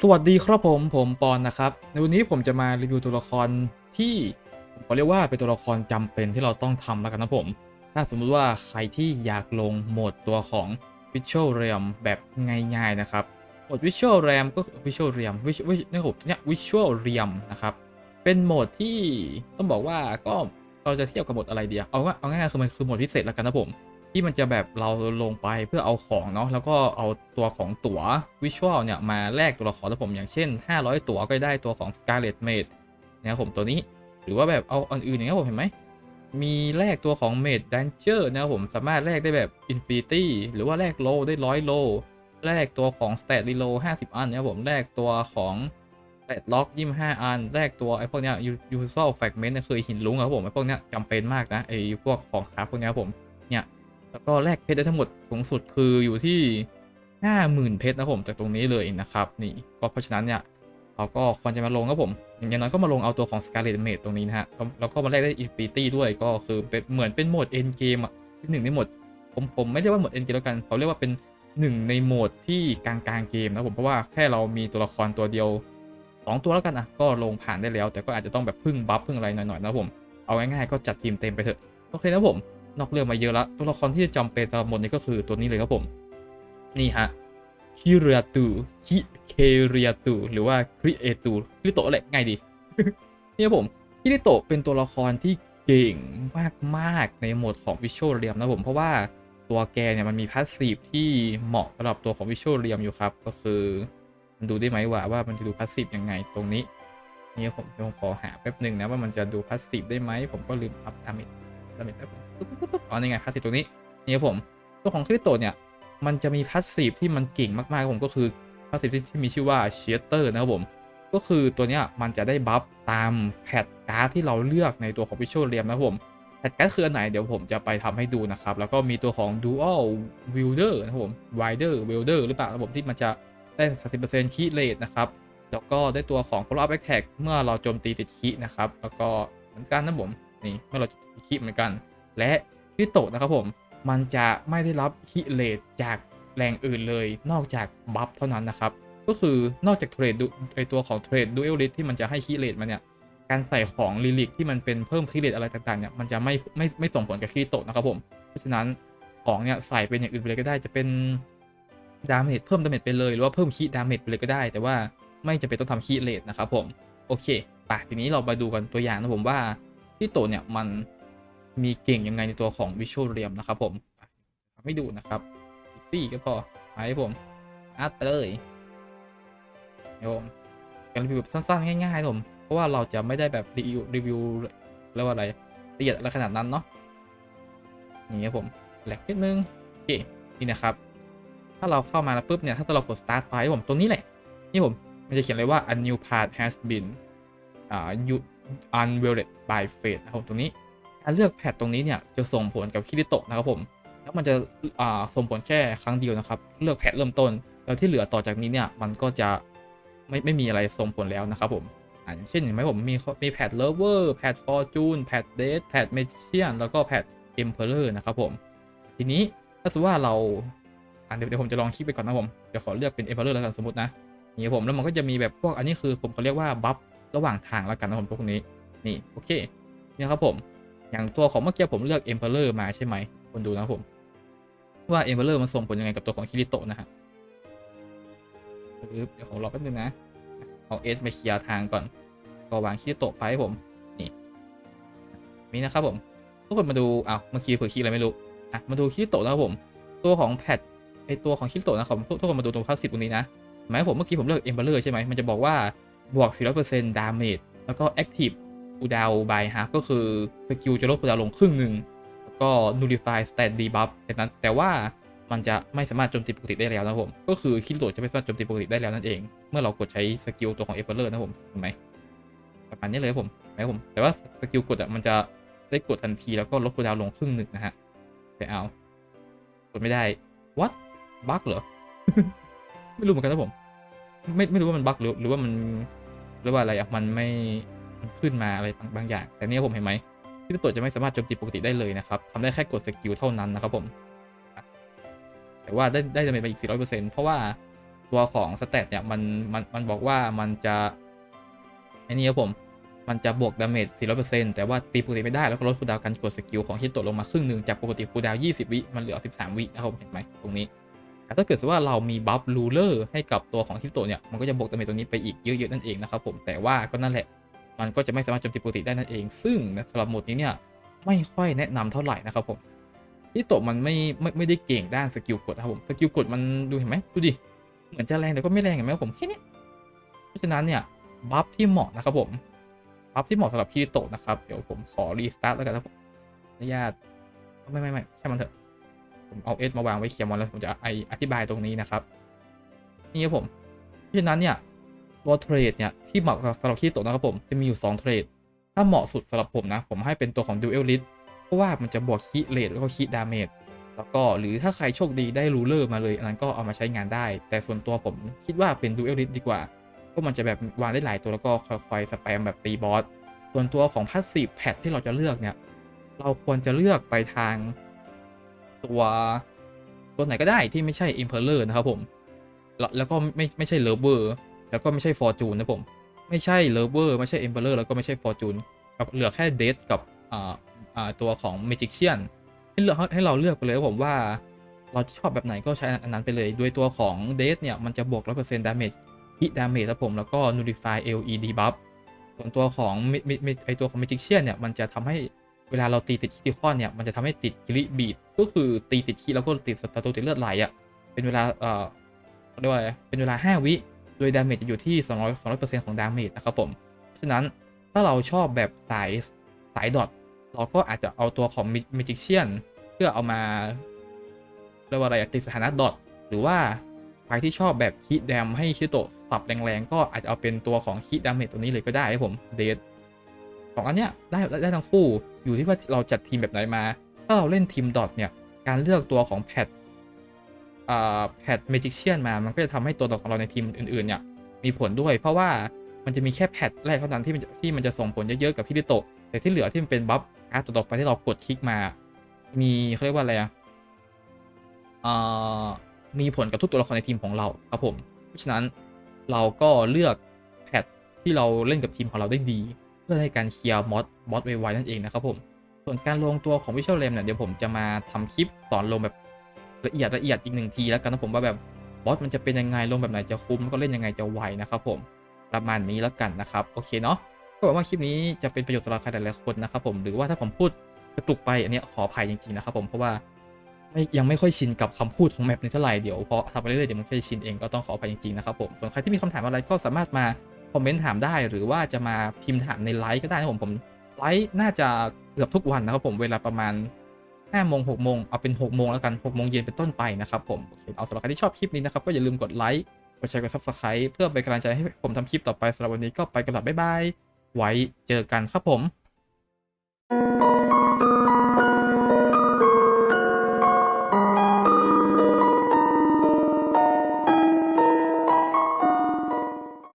สวัสดีครับผมผมปอนนะครับ ในวันนี้ผมจะมารีวิวตัวละครที่ผมเรียกว่าเป็นตัวละครจำเป็นที่เราต้องทำแล้วกันนะผม ถ้าสมมุติว่าใครที่อยากลงโหมดตัวของ Visual Realm แบบง่ายๆนะครับโหมด Visual Realm ก็ Visual Realm วิชวิชนี่ผมเนี่ย Visual Realm นะครับเป็นโหมดที่ต้องบอกว่าก็เราจะเทียบกับโหมดอะไรเดียวเอาว่าเอาง่ายๆคือมันคือโหมดพิเศษแล้วกันนะผม ที่มันจะแบบเราลงไปเพื่อเอาของเนาะแล้วก็เอาตัวของตั๋ววิชวลเนี่ยมาแลกตัวละครแล้วผมอย่างเช่น 500 ตั๋วก็ได้ตัวของ Scarlet Maid นะครับผมตัวนี้หรือว่าแบบเอาอันอื่นอย่างเงี้ยผมเห็นไหมมีแลกตัวของ Maid Danger นะครับผมสามารถแลกได้แบบ Infinity หรือว่าแลกโลได้ร้อยโลแลกตัวของ Stat Reload 50 อันนะครับผมแลกตัวของ Stat Lock 25อันแลกตัว ไอ้ พวก เนี้ย Usual Fragment เนี่ยคือหิน ลุงครับผม ไอ้ พวก เนี้ยจำเป็นมาก นะ ไอ้ พวกของคราฟพวก เนี้ยผม เนี่ย แล้วก็แลกเพชรได้ทั้งหมดสูงสุดคืออยู่ที่ 50,000 เพชรนะผมจากตรงนี้เลยนะครับนี่ก็เพราะฉะนั้นเนี่ยเราก็ควรจะมาลงครับผม อย่างน้อยก็มาลงเอาตัวของ Scarlet Maid ตรงนี้นะฮะแล้วก็มาแลกได้ Infinity ด้วยก็คือเป็นเหมือนเป็นโหมด End Game อะที่หนึ่งในโหมดผมผมไม่เรียกว่าโหมด End Game แล้วกันเขาเรียกว่าเป็นหนึ่งในโหมดที่กลางกลางเกมนะผมเพราะว่าแค่เรามีตัวละครตัวเดียวสองตัวแล้วกันอะก็ลงผ่านได้แล้ว แต่ก็อาจจะต้องแบบพึ่งบัฟพึ่งอะไรหน่อยๆนะผมเอาง่ายๆก็จัดทีมเต็มไปเถอะโอเคนะผม นอกเรื่องมาเยอะละตัวละครที่จะจำเป็นสำหรับหมดนี้ก็คือตัวนี้เลยครับผม นี่ฮะคิเรียตูคิเคเรียตูหรือว่าคริเอตูคริโตะแหละง่ายดีนี่ครับผมคิริโตะเป็นตัวละครที่เก่งมากๆในโหมดของ Visual Realm นะผมเพราะว่าตัวแกเนี่ยมันมีพาสซีฟที่เหมาะสำหรับตัวของ Visual Realm อยู่ครับ ก็คือมันดูได้ไหมว่าว่ามันจะดูพาสซีฟยังไงตรงนี้นี่ผมผมขอหาแป๊บหนึ่งนะว่ามันจะดูพาสซีฟได้ไหมผมก็ลืมอัพดาเมจ ดาเมจแป๊บนึงปุ๊บอ๋อนี่ไงพาสซีฟตัวนี้นี่ครับผมตัวของคริโตเนี่ยมันจะมีพาสซีฟที่มันเก่งมากๆครับผมก็คือพาสซีฟที่มีชื่อว่าเชียร์เตอร์นะครับผมก็คือตัวเนี้ยมันจะได้บัฟตามแพทการ์ดที่เราเลือกในตัวของ Visual Realm นะครับผมแพทการ์ดคืออันไหนเดี๋ยวผมจะไปทำให้ดูนะครับ แล้วก็มีตัวของ Dual Wielder นะครับผม Wider Wielder หรือเปล่านะครับผมที่มันจะได้ 30%คีเลทนะครับแล้วก็ได้ตัวของ follow up attack เมื่อเราโจมตีติดคีนะครับแล้วก็เหมือนกันนะผม นี่เมื่อเราโจมตีติดคีเหมือนกัน และคริโตะนะครับผมมันจะไม่ได้รับคีเลทจากแรงอื่นเลย นอกจากบัฟเท่านั้นนะครับ ก็คือนอกจากเทรดดูไอตัวของเทรดดูเอลลิทที่มันจะให้คีเลทมันเนี่ยการใส่ของลิลิกที่มันเป็นเพิ่มคีเลทอะไรต่างๆเนี่ยมันจะไม่ไม่ไม่ส่งผลกับคริโตะนะครับผมเพราะฉะนั้นของเนี่ยใส่เป็นอย่างอื่นไปเลยก็ได้จะเป็นดาเมจเพิ่มดาเมจไปเลยหรือว่าเพิ่มคีดาเมจไปเลยก็ได้ แต่ว่าไม่จำเป็นต้องทำคีเลทนะครับผมโอเคปะทีนี้เรามาดูกันตัวอย่างนะผมว่า คริโตเนี่ยมันมีเก่งยังไงในตัวของ Visual Realm นะครับผมอะทำให้ดูนะครับซี่ก็พอไปให้ผมอัดไปเลยเดี๋ยวผมการรีวิวแบบสั้นๆ ง่ายๆผม เพราะว่าเราจะไม่ได้แบบรีวิวรีวิวเรียกว่าอะไรละเอียดอะไรขนาดนั้นเนาะอย่างเงี้ยผมแหลกนิดนึงโอเคนี่นะครับ ถ้าเราเข้ามาแล้วปุ๊บเนี่ย ถ้าเรากด start ไปผมตัวนี้แหละ นี่ผมมันจะเขียนเลยว่า a new path has been อ่า you unveiled by fate นะครับผมตรงนี้การเลือกแพทตรงนี้เนี่ยจะส่งผลกับคิริโตะนะครับผมแล้วมันจะอ่าส่งผลแค่ครั้งเดียวนะครับ เลือกแพทเริ่มต้น แล้วที่เหลือต่อจากนี้เนี่ยมันก็จะไม่ไม่มีอะไรส่งผลแล้วนะครับผมอ่าอย่างเช่นเห็นไหมผมมีมีแพทเลเวอร์แพทฟอร์จูนแพทเดทแพทเมเชียนแล้วก็แพทเอ็มเพลอร์นะครับผมทีนี้ถ้าสมมติว่าเราอ่าเดี๋ยวเดี๋ยวผมจะลองคลิกไปก่อนนะผม เดี๋ยวขอเลือกเป็นเอ็มเพลอร์แล้วกันสมมตินะนี่ผมแล้วมันก็จะมีแบบพวกอันนี้คือผมเขาเรียกว่าบัฟ ระหว่างทางแล้วกันนะผมพวกนี้นี่โอเคนี่ครับผมอย่างตัวของเมื่อกี้ผมเลือกเอ็มเพลอร์มาใช่ไหมคนดูนะผม ว่าเอ็มเพลอร์มันส่งผลยังไงกับตัวของคิริโตะนะฮะเดี๋ยวผมรอแป๊บนึงนะเอาเอสมาเคลียร์ทางก่อนก็วางคิริโตะไปให้ผมนี่นี่นะครับผมทุกคนมาดูอ้าวเมื่อกี้เผื่อคีย์อะไรไม่รู้อะมาดูคิริโตะนะครับผม ตัวของแพทไอตัวของคิริโตะนะครับทุกคนมาดูตรงพาสซีฟตรงนี้นะหมายผมเมื่อกี้ผมเลือกเอ็มเบอร์ใช่ไหมมันจะบอกว่า บวก 400%ดาเมจแล้วก็แอคทีฟอูดาวบายฮาร์ก็คือ สกิลจะลดอูดาวลงครึ่งหนึ่งแล้วก็ nullify stat debuff แต่นั้นแต่ว่ามันจะไม่สามารถโจมตีปกติได้แล้วนะผมก็คือคิริโตะจะไม่สามารถโจมตีปกติได้แล้วนั่นเอง เมื่อเรากดใช้สกิลตัวของเอเ e อร์นะครับผมเห็นไหมประมาณนี้เลยผมนไหมผม แต่ว่าสกิลกดอะมันจะได้กดทันทีแล้วก็ลดคูดาวลงครึ่งหนึ่งนะฮะแต่เอา กดไม่ได้ what บั๊กเหรอ ไม่รู้เหมือนกันนะผม ไม่ไม่รู้ว่ามันบั๊กหรือหรือว่ามันหรือว่าอะไรอะมันไม่มันขึ้นมาอะไรบางบางอย่าง แต่นี่ผมเห็นไหมที่ตัวจะไม่สามารถโจมตีปกติได้เลยนะครับทำได้แค่กดสกิลเท่านั้นนะครับผม แต่ว่าได้ได้ดาเมจไปอีก 400%เพราะว่าตัวของสเตตเนี่ยมันมันมันบอกว่ามันจะไอ้นี่ครับผม มันจะบวกดาเมจ 400%แต่ว่าตีปกติไม่ได้แล้วก็ลดคูลดาวน์การกดสกิลของฮิตโตะลงมาครึ่งหนึ่งจากปกติคูลดาวน์ 20 วิมันเหลือ 13 วินะครับผมเห็นไหมตรงนี้ ถ้าเกิดว่าเรามีบัฟรูเลอร์ให้กับตัวของฮิตโตเนี่ย มันก็จะบวกดาเมจตรงนี้ไปอีกเยอะๆนั่นเองนะครับผม แต่ว่าก็นั่นแหละ มันก็จะไม่สามารถโจมตีปกติได้นั่นเอง ซึ่งสำหรับโหมดนี้เนี่ยไม่ค่อยแนะนำเท่าไหร่นะครับผมฮิโตมันไม่ไม่ไม่ได้เก่งด้านสกิลกดนะครับผม สกิลกดมันดูเห็นไหมดูดิ เหมือนจะแรงแต่ก็ไม่แรงเห็นไหมครับผมแค่นี้ เพราะฉะนั้นเนี่ยบัฟที่เหมาะนะครับผม บัฟที่เหมาะสำหรับคิริโตนะครับ เดี๋ยวผมขอรีสตาร์ทแล้วกันนะครับอนุญาตไม่ไม่ไม่ใช่มันเถอะ ผมเอาเอสมาวางไว้เคลียร์มอนแล้วผมจะไออธิบายตรงนี้นะครับ นี่ครับผมเพราะฉะนั้นเนี่ยตัวเทรดเนี่ยที่เหมาะกับสำหรับคิริโตนะครับผมจะมีอยู่2เทรดถ้าเหมาะสุดสำหรับผมนะ ผมให้เป็นตัวของ Dual List เพราะว่ามันจะบวกคีเลทแล้วก็คีดาเมจแล้วก็หรือถ้าใครโชคดีได้รูเลอร์มาเลย อันนั้นก็เอามาใช้งานได้ แต่ส่วนตัวผมคิดว่าเป็น Dual List ดีกว่าเพราะมันจะแบบวางได้หลายตัวแล้วก็คอยๆสแปมแบบตีบอสส่วนตัวของ Passive Pad ที่เราจะเลือกเนี่ยเราควรจะเลือกไปทาง ตัวตัวไหนก็ได้ที่ไม่ใช่ Impeller นะครับผมแล้วแล้วก็ไม่ไม่ใช่ Lover แล้วก็ไม่ใช่ Fortune นะผม ไม่ใช่ Lover ไม่ใช่ Emperor แล้วก็ไม่ใช่ Fortune ครับเหลือแค่ Death กับอ่าอ่าตัวของ Magician ให้เลือกให้เราเลือกไปเลยครับผมว่าเราชอบแบบไหนก็ใช้อันนั้นไปเลยด้วยตัวของ Death เนี่ยมันจะบวก 100% damage hit damage ครับผม แล้วก็ nullify LED buff ส่วนตัวของมิมิมิไอตัวของ Magician เนี่ยมันจะทำให้ เวลาเราตีติดคิติคอนเนี่ยมันจะทำให้ติดกิริบีดก็คือตีติดคีแล้วก็ติดสตาตูติดเลือดไหลอะเป็นเวลาเอ่อเรียกว่าอะไรเป็นเวลา 5 วิ โดยดาเมจจะอยู่ที่ 200 200%ของดาเมจนะครับผมเพราะฉะนั้นถ้าเราชอบแบบสายสายดอทเราก็อาจจะเอาตัวของมิจิเชียนเพื่อเอามาเรียกว่าอะไรติดสถานะดอทหรือว่าใครที่ชอบแบบคีดแดมให้คิโตะสับแรงๆก็อาจจะเอาเป็นตัวของคีดดาเมจตัวนี้เลยก็ได้ครับผมเดท สองอันเนี้ยได้ได้ได้ทั้งคู่อยู่ที่ว่าเราจัดทีมแบบไหนมา ถ้าเราเล่นทีมดอทเนี่ยการเลือกตัวของแพทอ่าแพทเมจิเชียนมา มันก็จะทำให้ตัวดอทของเราในทีมอื่นๆเนี่ยมีผลด้วย เพราะว่ามันจะมีแค่แพทแรกเท่านั้นที่มันจะที่มันจะส่งผลเยอะๆกับพี่ดิโตะแต่ที่เหลือที่มันเป็นบัฟการ์ดต่อไปที่เรากดคลิกมา มีเขาเรียกว่าอะไรอะมีผลกับทุกตัวละครในทีมของเราครับผม เพราะฉะนั้นเราก็เลือกแพทที่เราเล่นกับทีมของเราได้ดี เพื่อให้การเคลียร์มอสบอสไวๆนั่นเองนะครับผมส่วนการลงตัวของวิชวลเลมเนี่ยเดี๋ยวผมจะมาทำคลิปสอนลงแบบละเอียดละเอียดอีกหนึ่งทีแล้วกันนะผมว่าแบบบอสมันจะเป็นยังไงลงแบบไหนจะคุ้มแล้วก็เล่นยังไงจะไวนะครับผมประมาณนี้แล้วกันนะครับโอเคเนาะก็หวังว่าคลิปนี้จะเป็นประโยชน์สำหรับใครหลายๆคนนะครับผมหรือว่าถ้าผมพูดกระตุกไปอันนี้ขออภัยจริงๆนะครับผมเพราะว่าไม่ยังไม่ค่อยชินกับคำพูดของแมปนี้เท่าไหร่เดี๋ยวพอทำไปเรื่อยๆเดี๋ยวมันก็จะชินเองก็ต้องขออภัยจริงๆนะครับผมส่วนใครที่มีคำถามอะไรก็สามารถมา คอมเมนต์ถามได้หรือว่าจะมาพิมพ์ถามในไลฟ์ก็ได้นะผมผมไลฟ์น่าจะเกือบทุกวันนะครับผมเวลาประมาณ5โมง6โมงเอาเป็น6โมงแล้วกัน6โมงเย็นเป็นต้นไปนะครับผมโอเคเอาสำหรับใครที่ชอบคลิปนี้นะครับก็อย่าลืมกดไลค์กดแชร์กดซับสไคร b ์เพื่อเป็นกำลังใจให้ผมทำคลิปต่อไปสำหรับวันนี้ก็ไปกันละบ๊ายบายไว้เจอกันครับผม